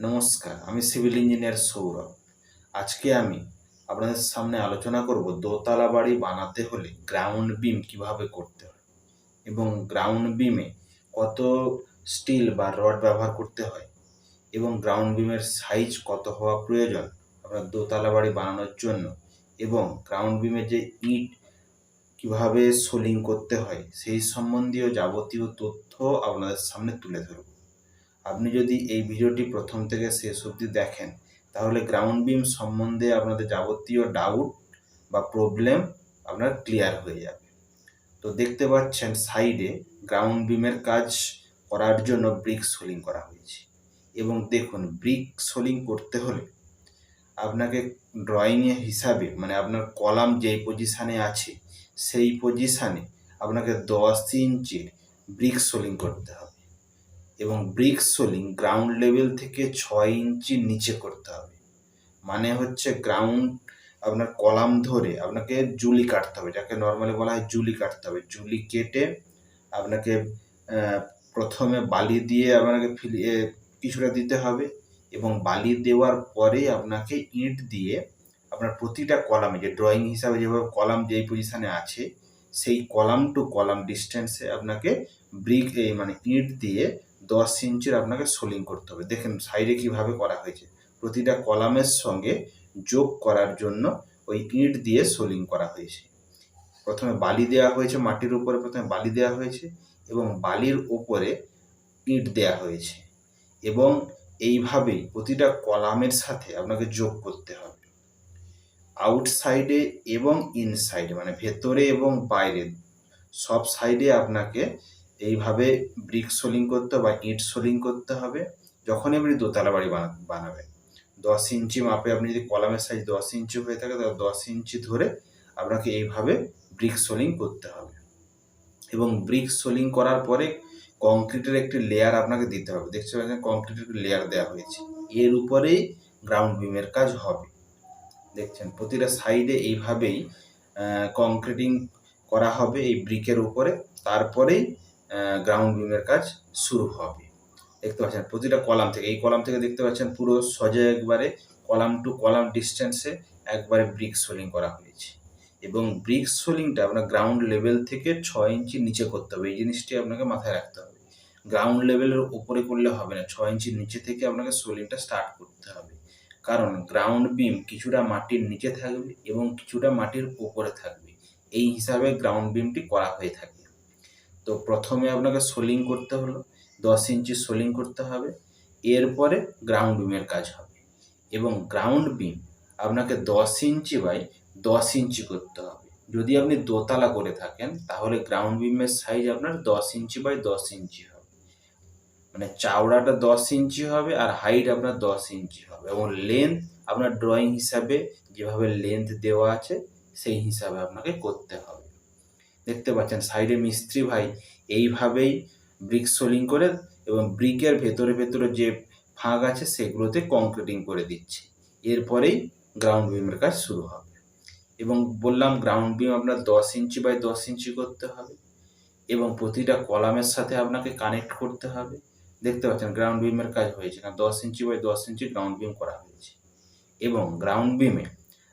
নমস্কার, আমি civil engineer Sourav. আজকে আমি আপনাদের সামনে আলোচনা করব দোতলা বাড়ি বানাতে হলে গ্রাউন্ড বিম কীভাবে করতে হয় এবং গ্রাউন্ড বিমে কত স্টিল বা রড ব্যবহার করতে হয় এবং গ্রাউন্ড বিমের সাইজ কত হওয়া প্রয়োজন আপনার দোতলা বাড়ি বানানোর জন্য এবং গ্রাউন্ড বিমে যে ইট কীভাবে সোলিং করতে হয় সেই সম্বন্ধীয় যাবতীয় তথ্য আপনাদের সামনে তুলে ধরব। আপনি যদি এই ভিডিওটি প্রথম থেকে শেষ অবধি দেখেন, তাহলে গ্রাউন্ড বিম সম্বন্ধে আপনাদের যাবতীয় ডাউট বা প্রবলেম আপনার ক্লিয়ার হয়ে যাবে। তো দেখতে পাচ্ছেন সাইডে গ্রাউন্ড বিমের কাজ করার জন্য ব্রিক সোলিং করা হয়েছে। এবং দেখুন ব্রিক সোলিং করতে হলে আপনাকে ড্রয়িংয়ে হিসাবে মানে আপনার কলাম যেই পজিশানে আছে, সেই পজিশানে আপনাকে দশ ইঞ্চির ব্রিক সোলিং করতে হবে। এবং ব্রিক সোলিং গ্রাউন্ড লেভেল থেকে ছয় ইঞ্চি নিচে করতে হবে। মানে হচ্ছে গ্রাউন্ড আপনার কলাম ধরে আপনাকে জুলি কাটতে হবে। যাকে নর্মালি বলা হয় জুলি কাটতে হবে। জুলি কেটে আপনাকে প্রথমে বালি দিয়ে আপনাকে ফিলিয়ে কিছুটা দিতে হবে এবং বালি দেওয়ার পরে আপনাকে ইট দিয়ে আপনার প্রতিটা কলামে, যে ড্রয়িং হিসাবে যেভাবে কলাম যেই পজিশানে আছে, সেই কলাম টু কলাম ডিস্টেন্সে আপনাকে ব্রিক এই মানে ইট দিয়ে দশ ইঞ্চির আপনাকে সোলিং করতে হবে। দেখেন সাইডে কীভাবে করা হয়েছে। প্রতিটা কলামের সঙ্গে যোগ করার জন্য ওই ইট দিয়ে সোলিং করা হয়েছে। প্রথমে বালি দেওয়া হয়েছে মাটির উপরে, প্রথমে বালি দেওয়া হয়েছে এবং বালির উপরে ইট দেওয়া হয়েছে। এবং এইভাবেই প্রতিটা কলামের সাথে আপনাকে যোগ করতে হবে। আউটসাইডে এবং ইনসাইডে মানে ভেতরে এবং বাইরে সব সাইডে আপনাকে এইভাবে ব্রিক সোলিং করতে বা ইট সোলিং করতে হবে, যখনই আপনি দোতলা বাড়ি বানাবেন। দশ ইঞ্চি মাপে আপনি যদি কলামের সাইজ দশ ইঞ্চি হয়ে থাকে, তাহলে দশ ইঞ্চি ধরে আপনাকে এইভাবে ব্রিক সোলিং করতে হবে। এবং ব্রিক সোলিং করার পরে কংক্রিটের একটি লেয়ার আপনাকে দিতে হবে। দেখতে পাচ্ছেন কংক্রিটের একটি লেয়ার দেওয়া হয়েছে। এর উপরেই গ্রাউন্ড বিমের কাজ হবে। দেখছেন, প্রতিটা সাইডে এইভাবেই কংক্রিটিং করা হবে এই ব্রিকের উপরে। তারপরেই গ্রাউন্ড বিমের কাজ শুরু হবে। দেখতে পাচ্ছেন, প্রতিটা কলাম থেকে, এই কলাম থেকে দেখতে পাচ্ছেন পুরো সজে একবারে কলাম টু কলাম ডিস্টেন্সে একবারে ব্রিক সোলিং করা হয়েছে। এবং ব্রিক সোলিংটা আপনার গ্রাউন্ড লেভেল থেকে ছয় ইঞ্চি নিচে করতে হবে, এই জিনিসটি আপনাকে মাথায় রাখতে হবে। গ্রাউন্ড লেভেলের উপরে করলে হবে না, ছয় ইঞ্চির নিচে থেকে আপনাকে সোলিংটা স্টার্ট করতে হবে। কারণ গ্রাউন্ড বিম কিছুটা মাটির নিচে থাকবে এবং কিছুটা মাটির উপরে থাকবে। এই হিসাবে গ্রাউন্ড বিমটি করা হয়ে থাকে তো প্রথমে আপনাকে সোলিং করতে হলো, দশ ইঞ্চি সোলিং করতে হবে, এরপরে গ্রাউন্ড বিমের কাজ হবে। এবং গ্রাউন্ড বিম আপনাকে দশ ইঞ্চি বাই দশ ইঞ্চি করতে হবে। যদি আপনি দোতলা করে থাকেন, তাহলে গ্রাউন্ড বিমের সাইজ আপনার দশ ইঞ্চি বাই দশ ইঞ্চি হবে। মানে চাওড়াটা দশ ইঞ্চি হবে আর হাইট আপনার দশ ইঞ্চি হবে। এবং লেন্থ আপনার ড্রয়িং হিসাবে যেভাবে লেন্থ দেওয়া আছে, সেই হিসাবে আপনাকে করতে হবে। দেখতে পাচ্ছেন, সাইডে মিস্ত্রি ভাই এইভাবেই ব্রিক সোলিং করে এবং ব্রিকের ভেতরে ভেতরে যে ফাঁক আছে সেগুলোতে কংক্রিটিং করে দিচ্ছে। এরপরেই গ্রাউন্ড বিমের কাজ শুরু হবে। এবং বললাম গ্রাউন্ড বিম আপনার দশ ইঞ্চি বাই দশ ইঞ্চি করতে হবে এবং প্রতিটা কলামের সাথে আপনাকে কানেক্ট করতে হবে। দেখতে পাচ্ছেন গ্রাউন্ড বিমের কাজ হয়েছে কারণ দশ ইঞ্চি বাই দশ ইঞ্চি গ্রাউন্ড বিম করা হয়েছে। এবং গ্রাউন্ড বিমে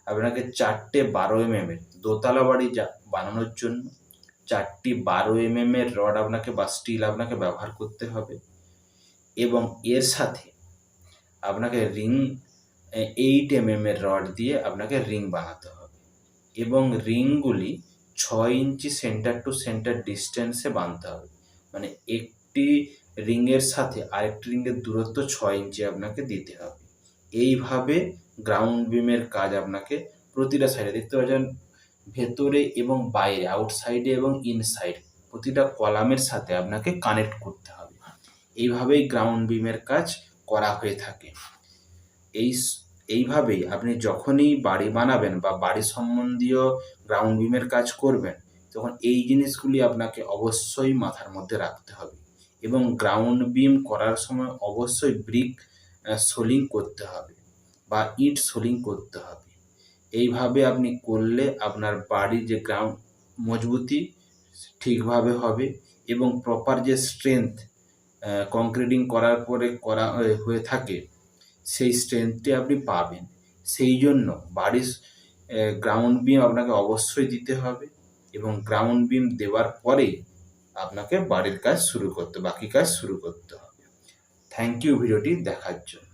আপনাকে চারটে বারো এম এর দোতলা বাড়ি যা বানানোর জন্য চারটি বারো এম এম এর রড আপনাকে বা স্টিল আপনাকে ব্যবহার করতে হবে। এবং এর সাথে আপনাকে রিং এইট এম এর রড দিয়ে আপনাকে রিং বানাতে হবে। এবং রিংগুলি ছয় ইঞ্চি সেন্টার টু সেন্টার ডিস্টেন্সে বাঁধতে হবে। মানে একটি রিংয়ের সাথে আরেকটি রিংয়ের দূরত্ব ছয় ইঞ্চি আপনাকে দিতে হবে। এইভাবে গ্রাউন্ড বিমের কাজ আপনাকে প্রতিটা সাইডে দেখতে পাচ্ছেন ভেতরে এবং বাইরে আউটসাইডে এবং ইনসাইড প্রতিটা কলামের সাথে আপনাকে কানেক্ট করতে হবে। এইভাবেই গ্রাউন্ড বিমের কাজ করা হয়ে থাকে। এই এইভাবেই আপনি যখনই বাড়ি বানাবেন বা বাড়ি সম্বন্ধীয় গ্রাউন্ড বিমের কাজ করবেন, তখন এই জিনিসগুলি আপনাকে অবশ্যই মাথার মধ্যে রাখতে হবে। এবং গ্রাউন্ড বিম করার সময় অবশ্যই ব্রিক সোলিং করতে হবে বা ইট সোলিং করতে হবে। এইভাবে আপনি করলে আপনার বাড়ির যে গ্রাউন্ড মজবুতি ঠিকভাবে হবে এবং প্রপার যে স্ট্রেংথ কংক্রিটিং করার পরে করা হয়ে থাকে, সেই স্ট্রেংথটি আপনি পাবেন। সেই জন্য বাড়ির গ্রাউন্ড বিম আপনাকে অবশ্যই দিতে হবে এবং গ্রাউন্ড বিম দেওয়ার পরেই আপনাকে বাড়ির কাজ শুরু করতে, বাকি কাজ শুরু করতে হবে। থ্যাংক ইউ ভিডিওটি দেখার জন্য।